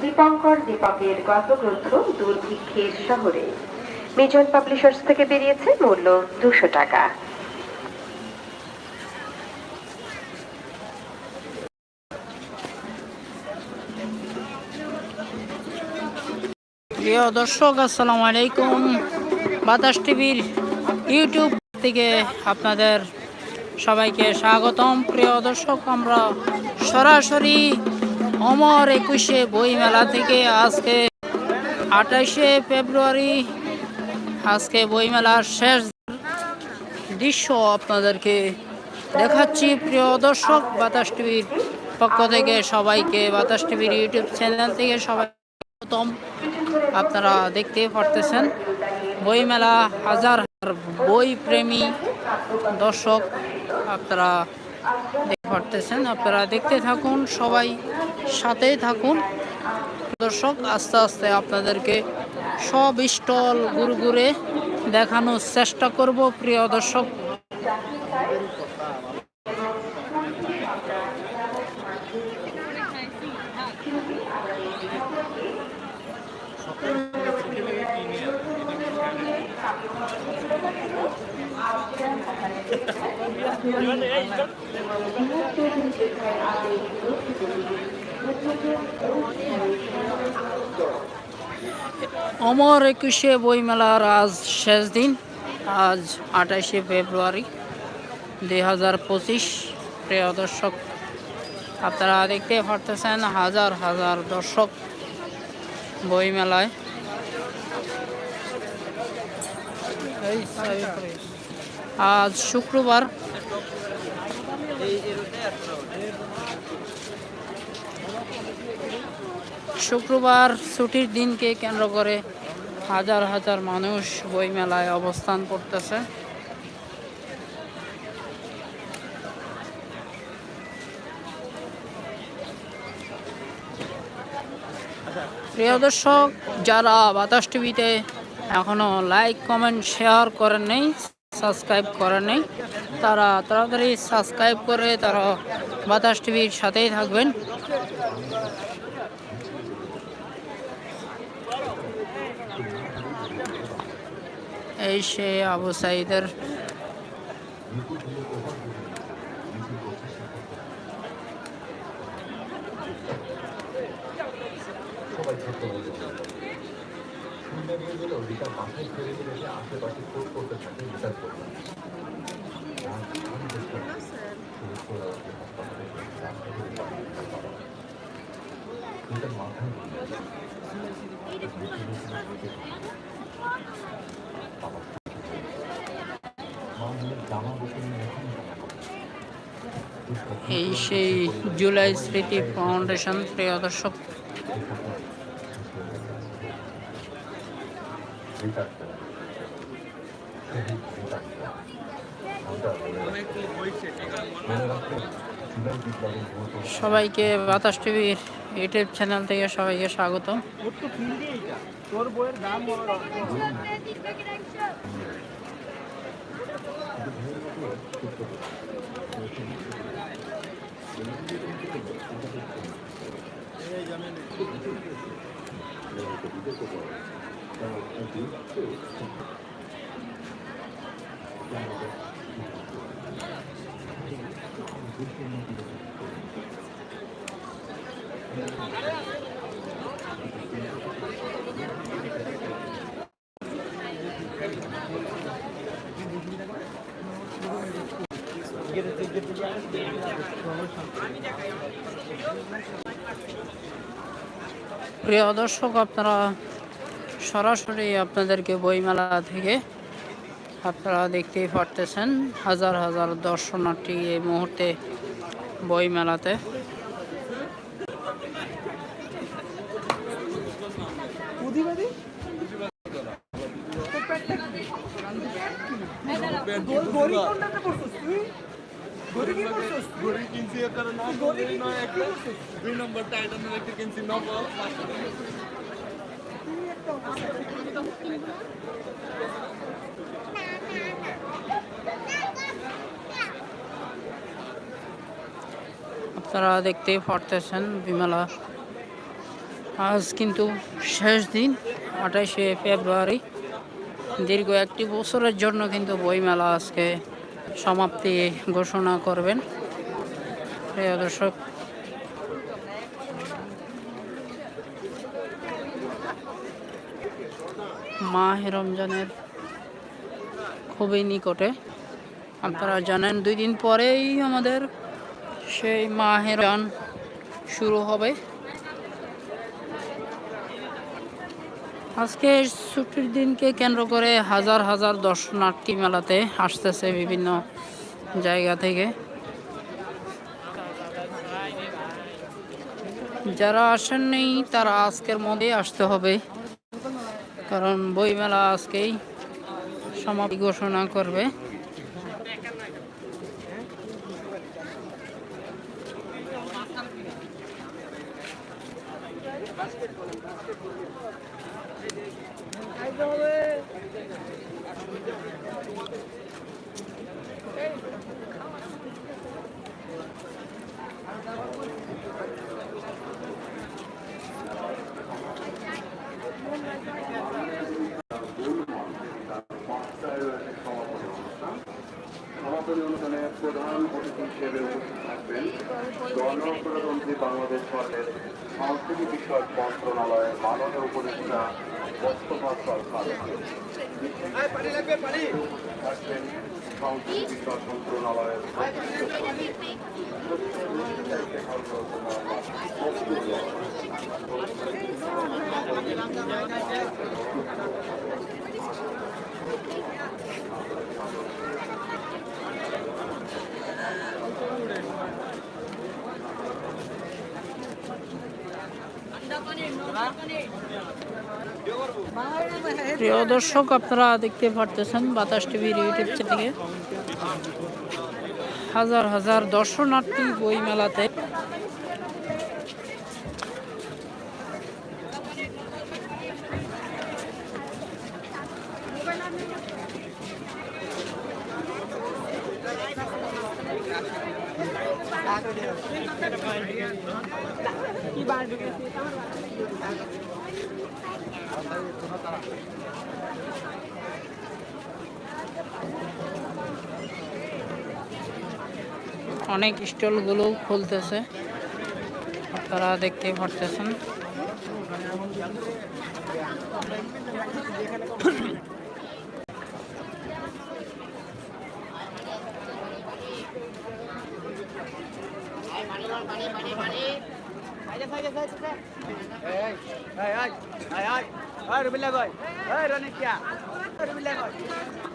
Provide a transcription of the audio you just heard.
দীপঙ্কর দীপকের গল্পগ্রন্থ দুর্ভিক্ষের শহরে। মিজন পাবলিশার্স থেকে বেরিয়েছে মূল্য দুশো টাকা। প্রিয় দর্শক, আসসালামু আলাইকুম। বাতাস টিভির ইউটিউব থেকে আপনাদের সবাইকে স্বাগতম। প্রিয় দর্শক, আমরা সরাসরি অমর একুশে বই মেলা থেকে আজকে আঠাশে ফেব্রুয়ারি, আজকে বইমেলার শেষ দৃশ্য আপনাদেরকে দেখাচ্ছি। প্রিয় দর্শক, বাতাস টিভির পক্ষ থেকে সবাইকে, বাতাস টিভির ইউটিউব চ্যানেল থেকে সবাই প্রথম আপনারা দেখতে পারতেছেন, বইমেলা হাজার হাজার বই প্রেমী দর্শক আপনারা পারতেছেন আপনারা দেখতে থাকুন, সবাই সাথেই থাকুন। দর্শক, আস্তে আস্তে আপনাদেরকে সব স্টল ঘুরে ঘুরে দেখানোর চেষ্টা করব, প্রিয় দর্শক। অমর একুশে বইমেলার আজ শেষ দিন, আজ আঠাশে ফেব্রুয়ারি দুই হাজার পঁচিশ। প্রিয় দর্শক, আপনারা দেখতে পারতেছেন হাজার হাজার দর্শক বইমেলায় আজ শুক্রবার। শুক্রবার ছুটির দিনকে কেন্দ্র করে হাজার হাজার মানুষ বইমেলায় অবস্থান করতেছে। প্রিয় দর্শক, যারা বাতাস টিভিতে এখনও লাইক কমেন্ট শেয়ার করেন নেই সাবস্ক্রাইব করেন নেই, তারা তাড়াতাড়ি সাবস্ক্রাইব করে তারা বাতাস টিভির সাথেই থাকবেন। এই সে আবু সাইদের এই সেই জুলাই স্মৃতি ফাউন্ডেশন প্রিয় দর্শক সবাইকে বাতাস টিভির ইউটিউব চ্যানেল থেকে সবাইকে স্বাগত। প্রিয় দর্শক আপনারা সরাসরি আপনাদেরকে বইমেলা থেকে আপনারা দেখতেই পারতেছেন হাজার হাজার দর্শনার্থী এই মুহূর্তে বইমেলাতে। ঘড়ি কিনছি একটা না ঘড়ি নয় একটা দুই নম্বর টাইটানের একটা কিনছি নকল। আপনারা দেখতেই পারতেছেন বিমেলা। আজ কিন্তু শেষ দিন, আঠাশে ফেব্রুয়ারি। দীর্ঘ একটি বছরের জন্য কিন্তু বইমেলা আজকে সমাপ্তি ঘোষণা করবেন। প্রিয় দর্শক মাহ রমজানের খুবই নিকটে। আপনারা জানেন দুই দিন পরেই আমাদের সেই মাহের রমজান শুরু হবে। আজকে ছুটির দিনকে কেন্দ্র করে হাজার হাজার দর্শনার্থী মেলাতে আসতেছে বিভিন্ন জায়গা থেকে। যারা আসেননি, তারা আজকের মধ্যেই আসতে হবে। কারণ বইমেলা আজকেই সমাপ্তি ঘোষণা করবে। সমাপনী অনুষ্ঠানে প্রধান অতিথি হিসেবে উপস্থিত থাকবেন গণপ্রজাতন্ত্রী বাংলাদেশ সরকারের সংস্কৃতি বিষয়ক মন্ত্রণালয়ের মাননীয় উপদেষ্টা মোস্তফা সরকার থাকবেন সংস্কৃতি বিষয়ক মন্ত্রণালয়ের অতিরিক্ত সচিব। প্রিয় দর্শক আপনারা দেখতে পারতেছেন বাতাস টিভির ইউটিউব চ্যানেলে। হাজার হাজার দর্শনার্থী বই মেলাতে অনেক স্টলগুলো খুলতেছে। আপনারা দেখতে পারতেছেন। Ay, hey, hey, hey, hey, Rubila Goy, Hey, Ronikia, Rubila Goy.